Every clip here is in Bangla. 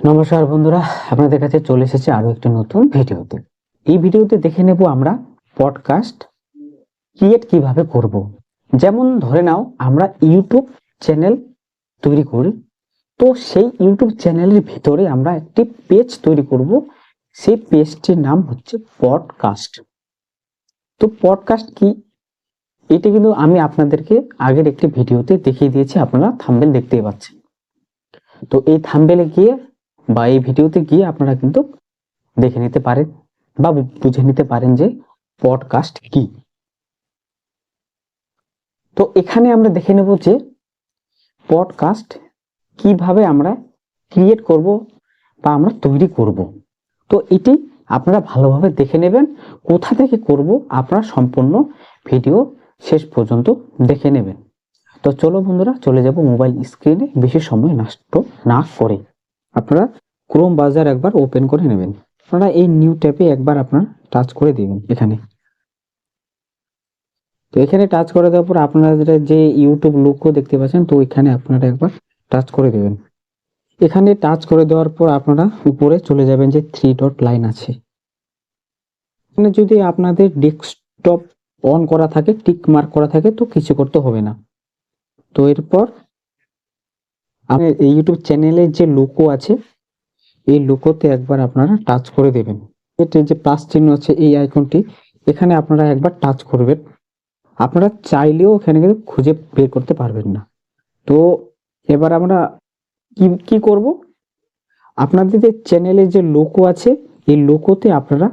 নমস্কার বন্ধুরা, আপনাদের কাছে চলে এসেছে আরও একটি নতুন ভিডিওতে। এই ভিডিওতে দেখে নেব আমরা পডকাস্ট ক্রিয়েট কীভাবে করব। যেমন ধরে নাও, আমরা ইউটিউব চ্যানেল তৈরি করি। তো সেই ইউটিউব চ্যানেলের ভিতরে আমরা একটি পেজ তৈরি করব। সেই পেজটির নাম হচ্ছে পডকাস্ট তো পডকাস্ট কি? এটা কিন্তু আমি আপনাদেরকে আগের একটি ভিডিওতে দেখিয়ে দিয়েছি, আপনারা থাম্বেল দেখতেই পাচ্ছেন। তো এই থাম্বেলে গিয়ে বা এই ভিডিওতে গিয়ে আপনারা কিন্তু দেখে নিতে পারেন বা বুঝে নিতে পারেন যে পডকাস্ট কি। তো এখানে আমরা দেখে নেব যে পডকাস্ট কীভাবে আমরা ক্রিয়েট করব বা আমরা তৈরি করব। তো এটি আপনারা ভালোভাবে দেখে নেবেন, কোথা থেকে করব আপনারা সম্পূর্ণ ভিডিও শেষ পর্যন্ত দেখে নেবেন। তো চলো বন্ধুরা, চলে যাব মোবাইল স্ক্রিনে বেশি সময় নষ্ট না করে। আপনারা ক্রোম ব্রাউজার একবার ওপেন করে নেবেন। আপনারা এই নিউ ট্যাপে একবার আপনারা টাচ করে দিবেন এখানে। তো এখানে টাচ করে দেওয়ার পর আপনারা যে ইউটিউব লোগো দেখতে পাচ্ছেন, তো এখানে আপনারা একবার টাচ করে দেবেন। এখানে টাচ করে দেওয়ার পর আপনারা উপরে চলে যাবেন যে থ্রি ডট লাইন আছে। এখানে যদি আপনাদের ডেস্কটপ অন করা থাকে টিক মার্ক করা থাকে, তো কিছু করতে হবে না। তো এরপর, আপনার ইউটিউব চ্যানেলের যে লোগো আছে এই লোকোতে একবার আপনারা টাচ করে দেবেন। এতে যে প্লাস চিহ্ন আছে, এই আইকনটি এখানে আপনারা একবার টাচ করবেন। আপনারা চাইলেও এখানে কিন্তু খুঁজে বের করতে পারবেন না। তো এবার আমরা কি কি করব? আপনাদের যে চ্যানেলের যে লোকো আছে, এই লোকোতে আপনারা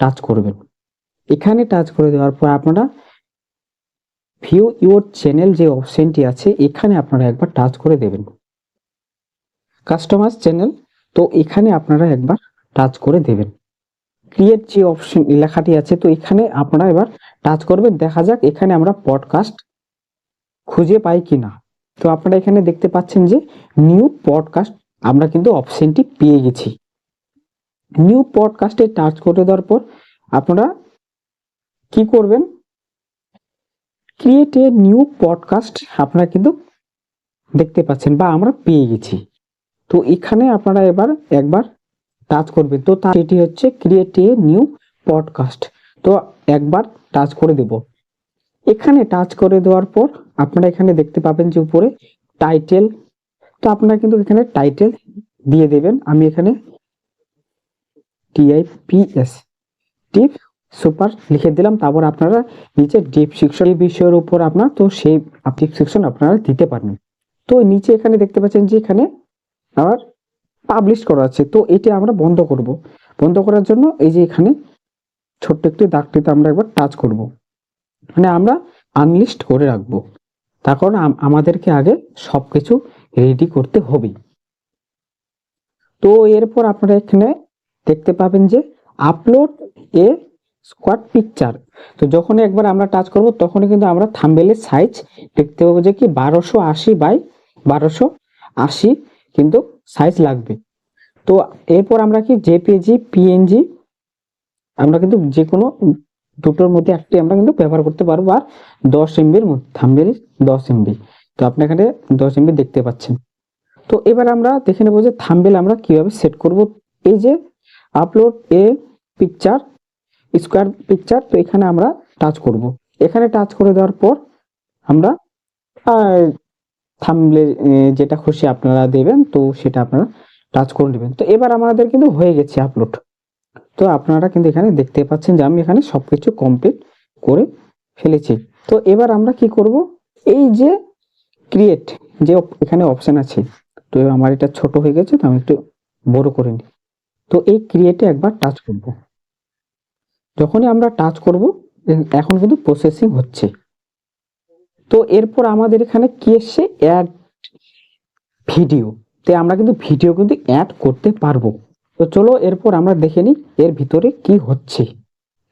টাচ করবেন। এখানে টাচ করে দেওয়ার পর আপনারা ভিউ ইউর চ্যানেল যে অপশনটি আছে, এখানে আপনারা একবার টাচ করে দেবেন। কাস্টমার চ্যানেল তো এখানে আপনারা একবার টাচ করে দেবেন। ক্রিয়েট যে অপশন লেখাটি আছে, তো এখানে আপনারা এবার টাচ করবেন। দেখা যাক এখানে আমরা পডকাস্ট খুঁজে পাই কি না তো আপনারা এখানে দেখতে পাচ্ছেন যে নিউ পডকাস্ট আমরা কিন্তু অপশনটি পেয়ে গেছি। নিউ পডকাস্টে টাচ করে দেওয়ার পর আপনারা কি করবেন? ক্রিয়েট এ নিউ পডকাস্ট আপনারা কিন্তু দেখতে পাচ্ছেন বা আমরা পেয়ে গেছি। তো এখানে আপনারা এবার একবার টাচ করবেন। তো এটি হচ্ছে ক্রিয়েট এ নিউ পডকাস্ট তো একবার টাচ করে দেব। এখানে টাচ করে দেওয়ার পর আপনারা এখানে দেখতে পাবেন যে উপরে টাইটেল তো আপনারা কিন্তু এখানে টাইটেল দিয়ে দেবেন। আমি এখানে টিআইপিএস টিপ সুপার লিখে দিলাম। তারপর আপনারা নিচে ডিসক্রিপশন বিষয়ের উপর আপনার, তো সেই ডিসক্রিপশন আপনারা দিতে পারেন তো নিচে এখানে দেখতে পাচ্ছেন যে এখানে আবার পাবলিশ করা আছে। তো এটি আমরা বন্ধ করব। বন্ধ করার জন্য এই যে এখানে ছোট্ট একটি দাগটিতে আমরা একবার টাচ করব। মানে আমরা আনলিস্ট করে রাখব। তার কারণ আমাদেরকে আগে সবকিছু রেডি করতে হবে তো এরপর আপনারা এখানে দেখতে পাবেন যে আপলোড এ স্কোয়াড পিকচার তো যখন একবার আমরা টাচ করব, তখনই কিন্তু আমরা থাম্বেলের সাইজ দেখতে পাবো যে কি বারোশো আশি বাই বারোশো আশি। কিন্তু সাইজ লাগবে। তো এরপর আমরা কি জেপিজি পিএনজি আমরা কিন্তু যে কোনো দুটোর মধ্যে একটি আমরা কিন্তু ব্যবহার করতে পারব, আর দশ এমবির থাম্বেল দশ এমবি তো আপনি এখানে দশ এমবি দেখতে পাচ্ছেন। তো এবার আমরা দেখে নেব যে থাম্বেল আমরা কীভাবে সেট করব। এই যে আপলোড এ পিকচার স্কোয়ার পিকচার তো এখানে আমরা টাচ করব। এখানে টাচ করে দেওয়ার পর আমরা থামলে যেটা খুশি আপনারা দেবেন, তো সেটা আপনারা টাচ করে নেবেন। তো এবার আমাদের কিন্তু হয়ে গেছে আপলোড তো আপনারা কিন্তু এখানে দেখতে পাচ্ছেন যে আমি এখানে সবকিছু কমপ্লিট করে ফেলেছি। তো এবার আমরা কি করব? এই যে ক্রিয়েট যে এখানে অপশন আছে, তো আমার এটা ছোট হয়ে গেছে, তো আমি একটু বড় করে নিই। তো এই ক্রিয়েটে একবার টাচ করব। যখনই আমরা টাচ করব এখন কিন্তু প্রসেসিং হচ্ছে। তো এরপর আমাদের এখানে কি এসছে? অ্যাড ভিডিও তো আমরা কিন্তু ভিডিও কিন্তু অ্যাড করতে পারব। তো চলো এরপর আমরা দেখে নিই এর ভিতরে কি হচ্ছে।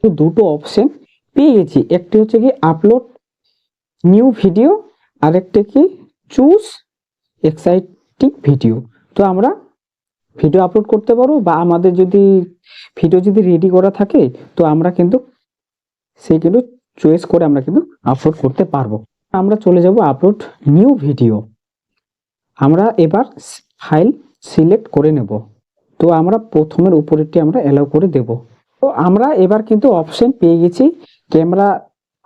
তো দুটো অপশন পেয়ে গেছি একটি হচ্ছে কি আপলোড নিউ ভিডিও আর একটা কি চুজ এক্সাইটিং ভিডিও তো আমরা ভিডিও আপলোড করতে পারব বা আমাদের যদি ভিডিও যদি রেডি করা থাকে, তো আমরা কিন্তু সেই কিন্তু চয়েস করে আমরা কিন্তু আপলোড করতে পারব। আমরা চলে যাব আপলোড নিউ ভিডিও আমরা এবার ফাইল সিলেক্ট করে নেব। তো আমরা প্রথমের উপরেরটি আমরা অ্যালাউ করে দেব। তো আমরা এবার কিন্তু অপশন পেয়ে গেছি। ক্যামেরা,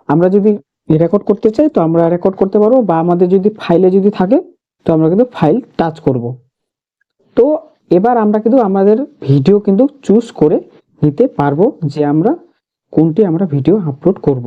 আমরা যদি রেকর্ড করতে চাই তো আমরা রেকর্ড করতে পারব বা আমাদের যদি ফাইলে যদি থাকে তো আমরা কিন্তু ফাইল টাচ করব। তো এবার আমরা কিন্তু আমাদের ভিডিও কিন্তু চুজ করে নিতে পারব যে আমরা কোনটি আমরা ভিডিও আপলোড করব।